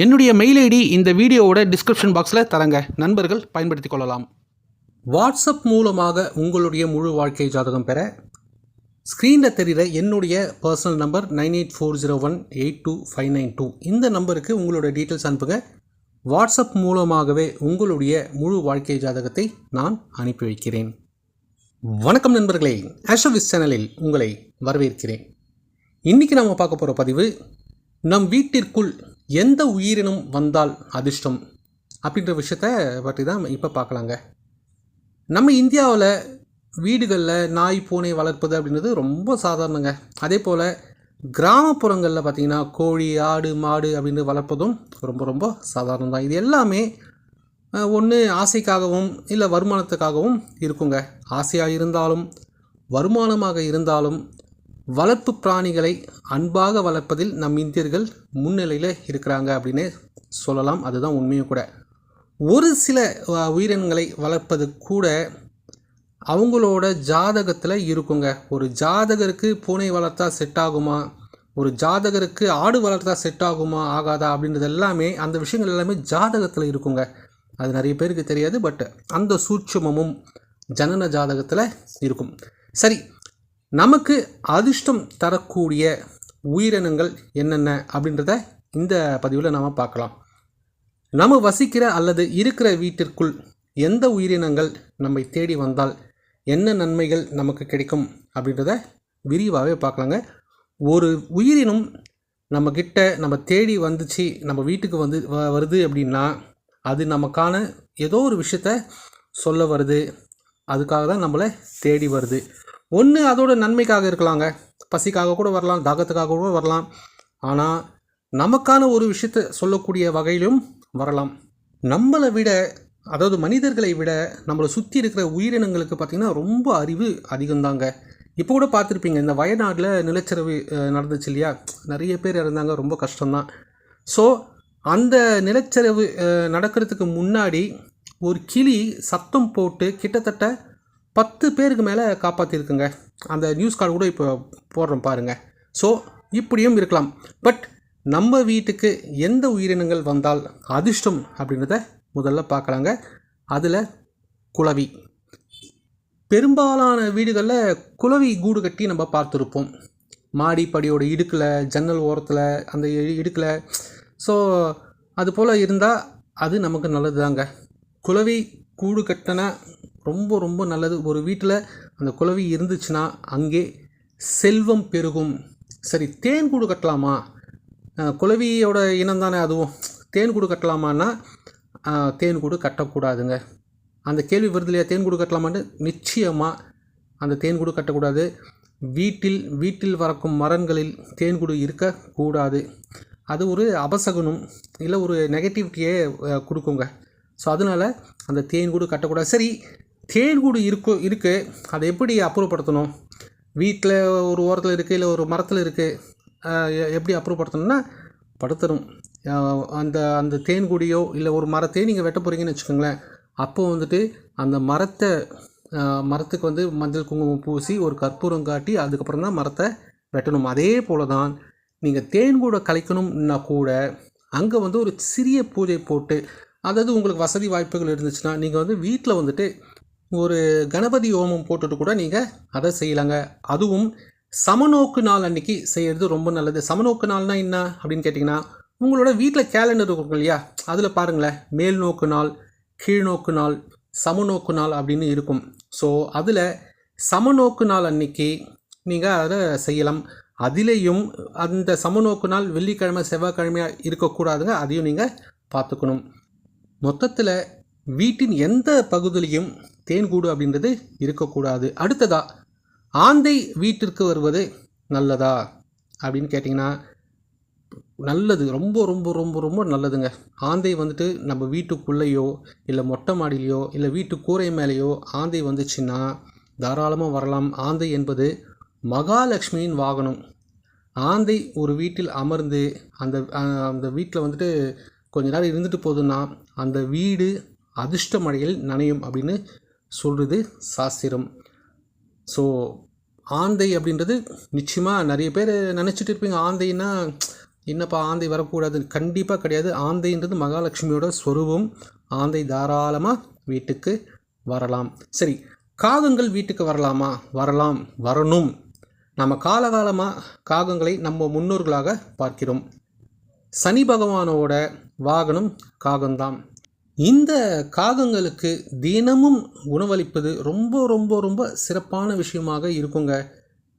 என்னுடைய mail ID இந்த வீடியோவோட டிஸ்கிரிப்ஷன் பாக்ஸில் தரங்க. நண்பர்கள் பயன்படுத்திக் கொள்ளலாம். வாட்ஸ்அப் மூலமாக உங்களுடைய முழு வாழ்க்கை ஜாதகம் பெற ஸ்க்ரீனில் தெரிகிற என்னுடைய personal number nine eight four zero one eight two five nine two. இந்த நம்பருக்கு உங்களோட டீட்டெயில்ஸ் அனுப்புங்க. வாட்ஸ்அப் மூலமாகவே உங்களுடைய முழு வாழ்க்கை ஜாதகத்தை நான் அனுப்பி வைக்கிறேன். வணக்கம் நண்பர்களே ஆஷோவிஸ் சேனலில் உங்களை வரவேற்கிறேன். இன்றைக்கி நம்ம பார்க்க போகிற பதிவு நம் வீட்டிற்குள் எந்த உயிரினம் வந்தால் அதிர்ஷ்டம் அப்படின்ற விஷயத்த பற்றி தான் இப்போ பார்க்கலாங்க. நம்ம இந்தியாவில் வீடுகளில் நாய் பூனை வளர்ப்பது அப்படின்றது ரொம்ப சாதாரணங்க. அதே போல் கிராமப்புறங்களில் பார்த்திங்கன்னா கோழி ஆடு மாடு அப்படின்னு வளர்ப்பதும் ரொம்ப ரொம்ப சாதாரணம் தான். இது எல்லாமே ஒன்று ஆசைக்காகவும் இல்லை வருமானத்துக்காகவும் இருக்குங்க. ஆசையாக இருந்தாலும் வருமானமாக இருந்தாலும் வளர்ப்பு பிராணிகளை அன்பாக வளர்ப்பதில் நம் இந்தியர்கள் முன்னிலையில் இருக்கிறாங்க அப்படின்னே சொல்லலாம். அதுதான் உண்மையும் கூட. ஒரு சில உயிரினங்களை வளர்ப்பது கூட அவங்களோட ஜாதகத்தில் இருக்குங்க. ஒரு ஜாதகருக்கு பூனை வளர்த்தா செட் ஆகுமா? ஒரு ஜாதகருக்கு ஆடு வளர்த்தா செட் ஆகுமா ஆகாதா அப்படின்றது எல்லாமே அந்த விஷயங்கள் எல்லாமே ஜாதகத்தில் இருக்குங்க. அது நிறைய பேருக்கு தெரியாது பட் அந்த சூட்சமமும் ஜனன ஜாதகத்தில் இருக்கும். சரி நமக்கு அதிர்ஷ்டம் தரக்கூடிய உயிரினங்கள் என்னென்ன அப்படின்றத இந்த பதிவில் நாம் பார்க்கலாம். நம்ம வசிக்கிற அல்லது இருக்கிற வீட்டிற்குள் எந்த உயிரினங்கள் நம்மை தேடி வந்தால் என்ன நன்மைகள் நமக்கு கிடைக்கும் அப்படின்றத விரிவாகவே பார்க்கலாங்க. ஒரு உயிரினம் நம்மக்கிட்ட நம்ம தேடி வந்துச்சு நம்ம வீட்டுக்கு வந்து வ- வருது அப்படின்னா அது நமக்கான ஏதோ ஒரு விஷயத்த சொல்ல வருது. அதுக்காக தான் நம்மளை தேடி வருது. ஒன்று அதோட நன்மைக்காக இருக்கலாங்க. பசிக்காக கூட வரலாம் தாகத்துக்காக கூட வரலாம். ஆனால் நமக்கான ஒரு விஷயத்தை சொல்லக்கூடிய வகையிலும் வரலாம். நம்மளை விட அதாவது மனிதர்களை விட நம்மளை சுற்றி இருக்கிற உயிரினங்களுக்கு பார்த்திங்கன்னா ரொம்ப அறிவு அதிகம்தாங்க. இப்போ கூட பார்த்துருப்பீங்க இந்த வயநாட்டில் நிலச்சரிவு நடந்துச்சு இல்லையா? நிறைய பேர் இறந்தாங்க ரொம்ப கஷ்டம்தான். ஸோ அந்த நிலச்சரிவு நடக்கிறதுக்கு முன்னாடி ஒரு கிளி சத்தம் போட்டு கிட்டத்தட்ட பத்து பேருக்கு மேலே காப்பாற்றிருக்குங்க அந்த நியூஸ் கார்டு கூட இப்போ போடுறோம் பாருங்கள் ஸோ இப்படியும் இருக்கலாம். பட் நம்ம வீட்டுக்கு எந்த உயிரினங்கள் வந்தால் அதிர்ஷ்டம் அப்படின்றத முதல்ல பார்க்கலாங்க அதில் குளவி. பெரும்பாலான வீடுகளில் குளவி கூடு கட்டி நம்ம பார்த்துருப்போம். மாடி படியோட இடுக்கில் ஜன்னல் ஓரத்தில் அந்த இ- இடுக்கில். ஸோ அது போல் இருந்தால் அது நமக்கு நல்லது தாங்க குளவி கூடு கட்டினா ரொம்ப ரொம்ப நல்லது. ஒரு வீட்டில் அந்த குழவி இருந்துச்சுன்னா அங்கே செல்வம் பெருகும். சரி தேன் கூடு கட்டலாமா? குழவியோட இனம் தானே அதுவும். தேன் கூடு கட்டலாமான்னா தேன் கூடு கட்டக்கூடாதுங்க. அந்த கேள்வி வருது இல்லையா? தேன் கூடு கட்டலாமான்னு நிச்சயமாக அந்த தேன் கூடு கட்டக்கூடாது. வீட்டில் வீட்டில் வளர்க்கும் மரங்களில் தேன் கூடு இருக்கக்கூடாது. அது ஒரு அபசகுனம். இல்லை ஒரு நெகட்டிவிட்டியே கொடுக்குங்க. ஸோ அதனால் அந்த தேன் கூடு கட்டக்கூடாது. சரி தேன் கூடு இருக்கோ இருக்குது அதை எப்படி அப்புறப்படுத்தணும்? வீட்டில் ஒரு ஓரத்தில் இருக்குது இல்லை ஒரு மரத்தில் இருக்குது எப்படி அப்புறப்படுத்தணும்னா படுத்தணும் அந்த அந்த தேன் கூடியோ இல்லை ஒரு மரத்தையே நீங்கள் வெட்ட போகிறீங்கன்னு வச்சுக்கோங்களேன். அப்போ வந்துட்டு அந்த மரத்தை மரத்துக்கு வந்து மஞ்சள் குங்குமம் பூசி ஒரு கற்பூரம் காட்டி அதுக்கப்புறம் தான் மரத்தை வெட்டணும். அதே போல தான் நீங்கள் தேன் கூட கலைக்கணும்னா கூட அங்கே வந்து ஒரு சிறிய பூஜை போட்டு அதாவது உங்களுக்கு வசதி வாய்ப்புகள் இருந்துச்சுன்னா நீங்கள் வந்து வீட்டில் வந்துட்டு ஒரு கணபதி ஹோமம் போட்டுட்டு கூட நீங்கள் அதை செய்யலாங்க. அதுவும் சமநோக்கு நாள் அன்னைக்கு செய்கிறது ரொம்ப நல்லது. சமநோக்கு நாள்னால் என்ன அப்படின்னு கேட்டிங்கன்னா உங்களோட வீட்டில் கேலண்டர் இருக்கும் இல்லையா? அதில் பாருங்களேன். மேல் நோக்கு நாள் கீழ்நோக்கு நாள் சமநோக்கு நாள் அப்படின்னு இருக்கும். ஸோ அதில் சமநோக்கு நாள் அன்னைக்கு நீங்கள் அதை செய்யலாம். அதிலேயும் அந்த சமநோக்கு நாள் வெள்ளிக்கிழமை செவ்வாய்க்கிழமையாக இருக்கக்கூடாதுங்க. அதையும் நீங்கள் பார்த்துக்கணும். மொத்தத்தில் வீட்டின் எந்த பகுதியிலையும் தேன்கூடு அப்படின்றது இருக்கக்கூடாது. அடுத்ததா ஆந்தை வீட்டிற்கு வருவது நல்லதா? அப்படின்னு கேட்டிங்கன்னா நல்லது. ரொம்ப ரொம்ப ரொம்ப ரொம்ப நல்லதுங்க. ஆந்தை வந்துட்டு நம்ம வீட்டுக்குள்ளேயோ இல்லை மொட்டை மாடியிலையோ இல்லை வீட்டு கூரை மேலேயோ ஆந்தை வந்துச்சுன்னா தாராளமாக வரலாம். ஆந்தை என்பது மகாலட்சுமியின் வாகனம். ஆந்தை ஒரு வீட்டில் அமர்ந்து அந்த அந்த வீட்டில் வந்துட்டு கொஞ்ச நேரம் இருந்துட்டு போகுதுன்னா அந்த வீடு அதிர்ஷ்ட மழையில் நனையும் அப்படின்னு சொல்கிறது சாஸ்திரம். ஸோ ஆந்தை அப்படின்றது நிச்சயமாக நிறைய பேர் நினச்சிட்டு இருப்பீங்க ஆந்தைன்னா என்னப்பா ஆந்தை வரக்கூடாது கண்டிப்பாக கிடையாது. ஆந்தைன்றது மகாலட்சுமியோட ஸ்வரூபம். ஆந்தை தாராளமாக வீட்டுக்கு வரலாம். சரி காகங்கள் வீட்டுக்கு வரலாமா? வரலாம் வரணும். நம்ம காலகாலமாக காகங்களை நம்ம முன்னோர்களாக பார்க்கிறோம். சனி பகவானோட வாகனம் காகம்தான். இந்த காகங்களுக்கு தினமும் உணவளிப்பது ரொம்ப ரொம்ப ரொம்ப சிறப்பான விஷயமாக இருக்குங்க.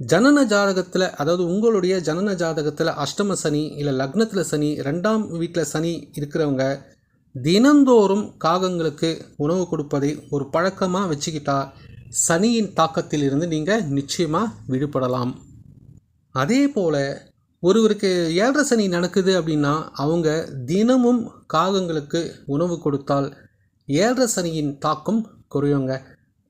ஜனன ஜாதகத்தில் அதாவது உங்களுடைய ஜனன ஜாதகத்தில் அஷ்டம சனி இல்லை லக்னத்தில் சனி ரெண்டாம் வீட்டில் சனி இருக்கிறவங்க தினந்தோறும் காகங்களுக்கு உணவு கொடுப்பதை ஒரு பழக்கமாக வச்சுக்கிட்டா சனியின் தாக்கத்திலிருந்து நீங்கள் நிச்சயமாக விடுபடலாம். அதே போல் ஒருவருக்கு ஏழரை சனி நடக்குது அப்படின்னா அவங்க தினமும் காகங்களுக்கு உணவு கொடுத்தால் ஏழரை சனியின் தாக்கம் குறையுங்க.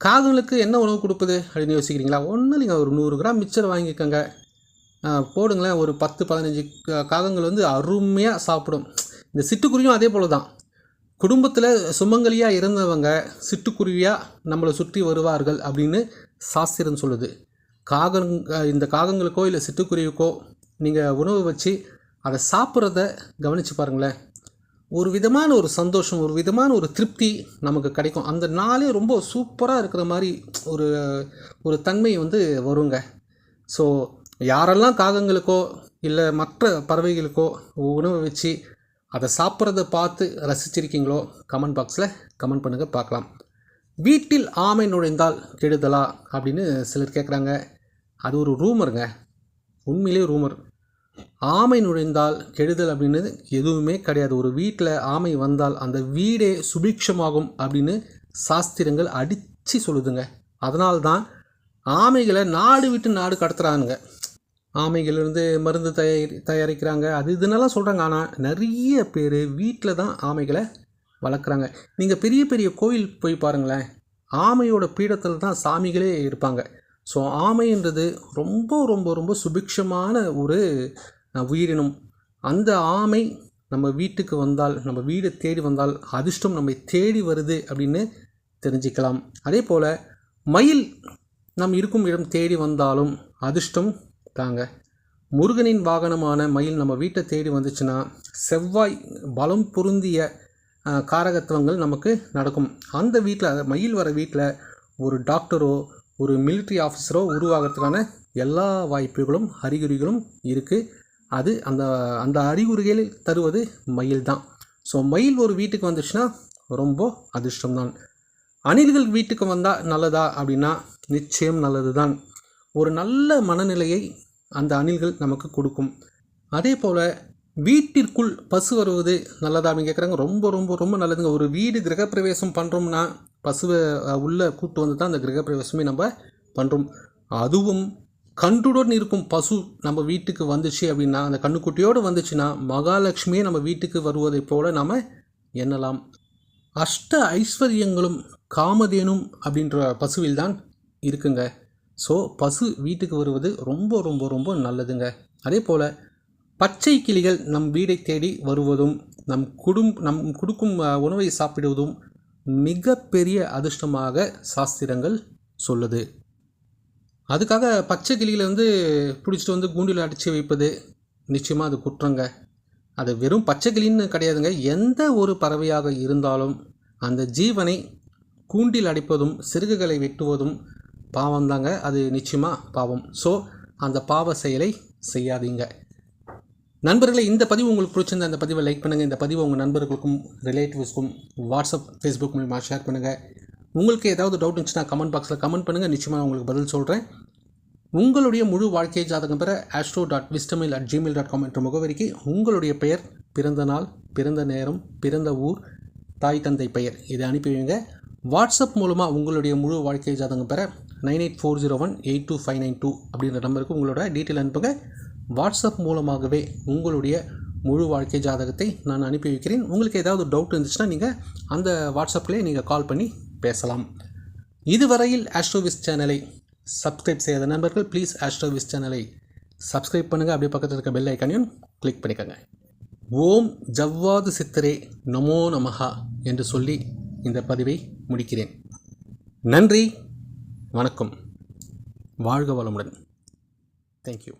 காகங்களுக்கு என்ன உணவு கொடுப்பது அப்படின்னு யோசிக்கிறீங்களா? ஒன்றும் நீங்கள் ஒரு நூறு கிராம் மிச்சர் வாங்கிக்கோங்க. போடுங்களேன். ஒரு பத்து பதினஞ்சு கா- காகங்கள் வந்து அருமையாக சாப்பிடும். இந்த சிட்டுக்குருவியும் அதே போல தான். குடும்பத்தில் சுமங்கலியாக இருந்தவங்க சிட்டுக்குருவியாக நம்மளை சுற்றி வருவார்கள் அப்படின்னு சாஸ்திரம் சொல்லுது. காகங் இந்த காகங்களுக்கோ இல்லை சிட்டுக்குருவிக்கோ நீங்கள் உணவு வச்சு அதை சாப்பிட்றத கவனித்து பாருங்களேன். ஒரு விதமான ஒரு சந்தோஷம் ஒரு விதமான ஒரு திருப்தி நமக்கு கிடைக்கும். அந்த நாளே ரொம்ப சூப்பராக இருக்கிற மாதிரி ஒரு ஒரு தன்மை வந்து வருங்க. ஸோ யாரெல்லாம் காகங்களுக்கோ இல்லை மற்ற பறவைகளுக்கோ உணவு வச்சு அதை சாப்பிட்றத பார்த்து ரசிச்சிருக்கீங்களோ கமெண்ட் பாக்ஸில் கமெண்ட் பண்ணுங்கள் பார்க்கலாம். வீட்டில் ஆமை நுழைந்தால் கெடுதலா? அப்படின்னு சிலர் கேட்குறாங்க அது ஒரு ரூமருங்க. உண்மையிலே ரூமர் ஆமை நுழைந்தால் கெடுதல் அப்படின்னு எதுவுமே கிடையாது. ஒரு வீட்டில் ஆமை வந்தால் அந்த வீடே சுபிக்ஷமாகும் அப்படின்னு சாஸ்திரங்கள் அடித்து சொல்லுதுங்க. அதனால்தான் ஆமைகளை நாடு விட்டு நாடு கடத்துறானுங்க. ஆமைகளிலிருந்து மருந்து தயாரி தயாரிக்கிறாங்க. அது இதுன்னெல்லாம் சொல்கிறாங்க ஆனால் நிறைய பேர் வீட்டில் தான் ஆமைகளை வளர்க்குறாங்க. நீங்கள் பெரிய பெரிய கோயில் போய் பாருங்களேன். ஆமையோட பீடத்தில் தான் சாமிகளே இருப்பாங்க. ஸோ ஆமைன்றது ரொம்ப ரொம்ப ரொம்ப சுபிக்ஷமான ஒரு உயிரினம். அந்த ஆமை நம்ம வீட்டுக்கு வந்தால் நம்ம வீடை தேடி வந்தால் அதிர்ஷ்டம் நம்மை தேடி வருது அப்படின்னு தெரிஞ்சுக்கலாம். அதே போல் மயில் நம் இருக்கும் இடம் தேடி வந்தாலும் அதிர்ஷ்டம் தாங்க. முருகனின் வாகனமான மயில் நம்ம வீட்டை தேடி வந்துச்சுன்னா செவ்வாய் பலம் பொருந்திய காரகத்துவங்கள் நமக்கு நடக்கும். அந்த வீட்டில் மயில் வர வீட்டில் ஒரு டாக்டரோ ஒரு மிலிட்ரி ஆஃபீஸரோ உருவாகிறதுக்கான எல்லா வாய்ப்புகளும் அறிகுறிகளும் இருக்குது அது அந்த அந்த அறிகுறிகளை தருவது மயில் தான். ஸோ மயில் ஒரு வீட்டுக்கு வந்துச்சுன்னா ரொம்ப அதிர்ஷ்டம்தான். அணில்கள் வீட்டுக்கு வந்தால் நல்லதா அப்படின்னா நிச்சயம் நல்லது தான் ஒரு நல்ல மனநிலையை அந்த அணில்கள் நமக்கு கொடுக்கும். அதே போல் வீட்டிற்குள் பசு வருவது நல்லதா அப்படின்னு கேட்குறாங்க ரொம்ப ரொம்ப ரொம்ப நல்லதுங்க. ஒரு வீடு கிரகப்பிரவேசம் பண்ணுறோம்னா பசுவை உள்ளே கூட்டு வந்து தான் அந்த கிரகப்பிரவேசமே நம்ம பண்ணுறோம் அதுவும் கன்றுடன் இருக்கும் பசு நம்ம வீட்டுக்கு வந்துச்சு அப்படின்னா அந்த கண்ணுக்குட்டியோடு வந்துச்சுன்னா மகாலட்சுமியே நம்ம வீட்டுக்கு வருவதைப் போல நாம் எண்ணலாம். அஷ்ட ஐஸ்வர்யங்களும் காமதேனும் அப்படின்ற பசுவில் தான் இருக்குங்க. ஸோ பசு வீட்டுக்கு வருவது ரொம்ப ரொம்ப ரொம்ப நல்லதுங்க. அதே போல் பச்சை கிளிகள் நம் வீடை தேடி வருவதும் நம் குடும் நம் கொடுக்கும் உணவை சாப்பிடுவதும் மிகப்பெரிய அதிர்ஷ்டமாக சாஸ்திரங்கள் சொல்லுது. அதுக்காக பச்சை கிளியிலேருந்து வந்து பிடிச்சிட்டு வந்து கூண்டில் அடித்து வைப்பது நிச்சயமாக அது குற்றங்க. அது வெறும் பச்சை கிளின்னு கிடையாதுங்க. எந்த ஒரு பறவையாக இருந்தாலும் அந்த ஜீவனை கூண்டில் அடைப்பதும் சிறுகுகளை வெட்டுவதும் பாவம்தாங்க. அது நிச்சயமாக பாவம். ஸோ அந்த பாவ செயலை செய்யாதீங்க. நண்பர்களே இந்த பதிவு உங்களுக்கு பிடிச்சிருந்த அந்த பதிவை லைக் பண்ணுங்கள் இந்த பதிவை உங்கள் நண்பர்களுக்கும் ரிலேட்டிவ்ஸ்க்கும் வாட்ஸ்அப் ஃபேஸ்புக் மூலமாக ஷேர் பண்ணுங்கள் உங்களுக்கு ஏதாவது டவுட் இருந்துச்சுன்னா கமெண்ட் பாக்ஸில் கமெண்ட் பண்ணுங்கள் நிச்சயமாக உங்களுக்கு பதில் சொல்கிறேன் உங்களுடைய முழு வாழ்க்கை ஜாதகம் பெற ஆஸ்ட்ரோ டாட் விஸ்டமில் அட் ஜிமெயில் டாட் காம் என்ற முகவரிக்கு உங்களுடைய பெயர் பிறந்த நாள் பிறந்த நேரம் பிறந்த ஊர் தாய் தந்தை பெயர் இதை அனுப்பி வைங்க. வாட்ஸ்அப் மூலமாக உங்களுடைய முழு வாழ்க்கை ஜாதகம் பெற nine eight four zero one eight two five nine two அப்படின்ற நம்பருக்கு உங்களோட டீட்டெயில் அனுப்புங்க. வாட்ஸ்அப் மூலமாகவே உங்களுடைய முழு வாழ்க்கை ஜாதகத்தை நான் அனுப்பி வைக்கிறேன். உங்களுக்கு ஏதாவது டவுட் இருந்துச்சுன்னா நீங்கள் அந்த வாட்ஸ்அப்லேயே நீங்கள் கால் பண்ணி பேசலாம். இதுவரையில் ஆஸ்ட்ரோவிஸ் சேனலை சப்ஸ்கிரைப் செய்யாத நண்பர்கள் ப்ளீஸ் ஆஸ்ட்ரோவிஸ் சேனலை சப்ஸ்கிரைப் பண்ணுங்கள் அப்படியே பக்கத்தில் இருக்க பெல் ஐக்கானையும் கிளிக் பண்ணிக்கோங்க. ஓம் ஜவ்வாது சித்தரே நமோ நமஹா என்று சொல்லி இந்த பதிவை முடிக்கிறேன். நன்றி வணக்கம். வாழ்க வளமுடன். தேங்க்யூ